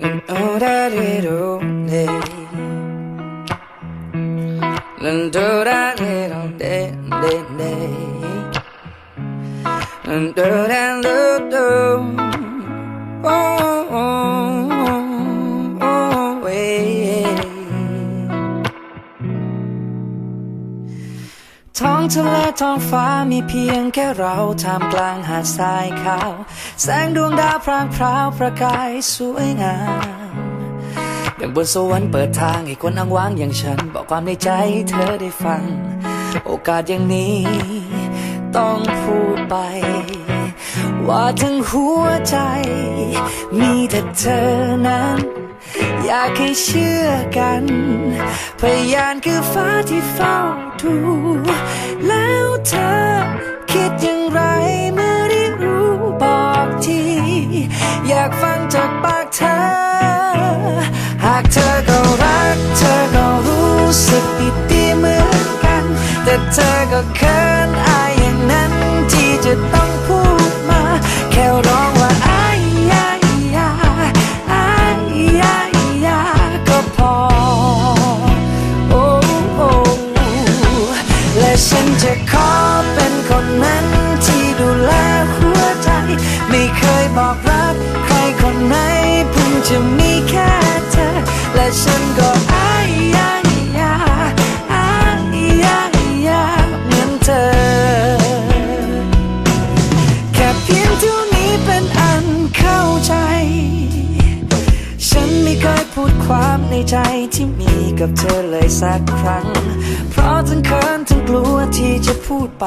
You know that it only Then do that it on day, day, day Then do that do do Oh องทะเลท้องฟ้ามีเพียงแค่เราท่ามกลางหาดทรายขาว แสงดวงดาวพรางพราวประกายสวยงามดังบนสวรรค์เปิดทางให้คนอ้างว้างอย่างฉัน บอกความในใจเธอได้ฟัง โอกาสอย่างนี้ ต้องพูดไป ว่าทั้งหัวใจ มีแต่เธอนั้น อยากให้เชื่อกัน พยานคือฟ้าที่เฝ้าดู แล้วเธอคิดอย่างไร บอกรัก ใครคนไหนเพิ่งจะมีแค่เธอ และฉันก็อายยายาอายยายาเหมือนเธอ แค่เพียงเท่านี้เป็นอันเข้าใจ ฉันไม่เคยพูดความในใจที่มีกับเธอเลยสักครั้ง เพราะทั้งเขินทั้งกลัวที่จะพูดไป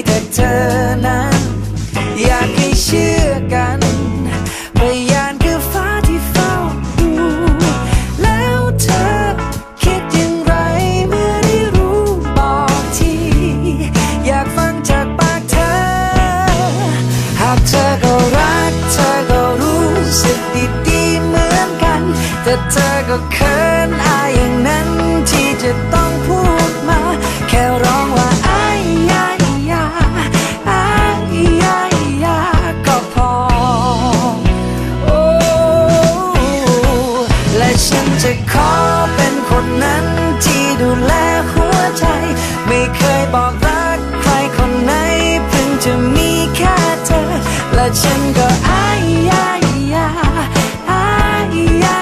เธอก็เขินอายอย่างนั้นที่จะต้องพูดมา แค่ร้องว่าอายยายาอายยายาก็พอ โอ้และฉันจะขอเป็นคนนั้นที่ดูแลหัวใจ ไม่เคยบอกรักใครคนไหนเพิ่งจะมีแค่เธอ และฉันก็อายยายาอายยายา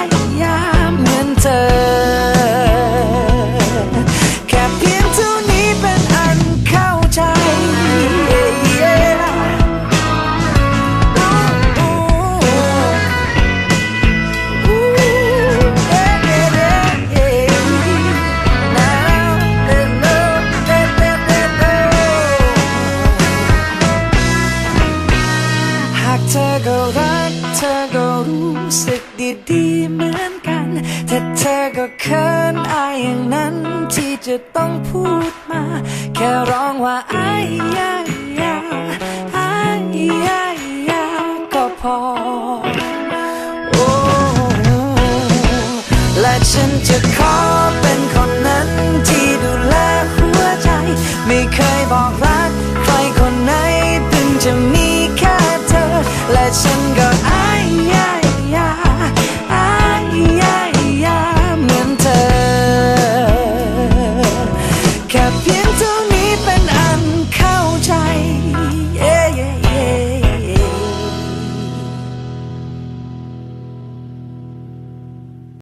รู้สึกดีๆเหมือนกัน แต่เธอก็เขินอายอย่างนั้นที่จะต้องพูดมา แค่ร้องว่าอายยายาอายยายาก็พอ โอ้และฉันจะขอเป็นคนนั้นที่ดูแลหัวใจ ไม่เคย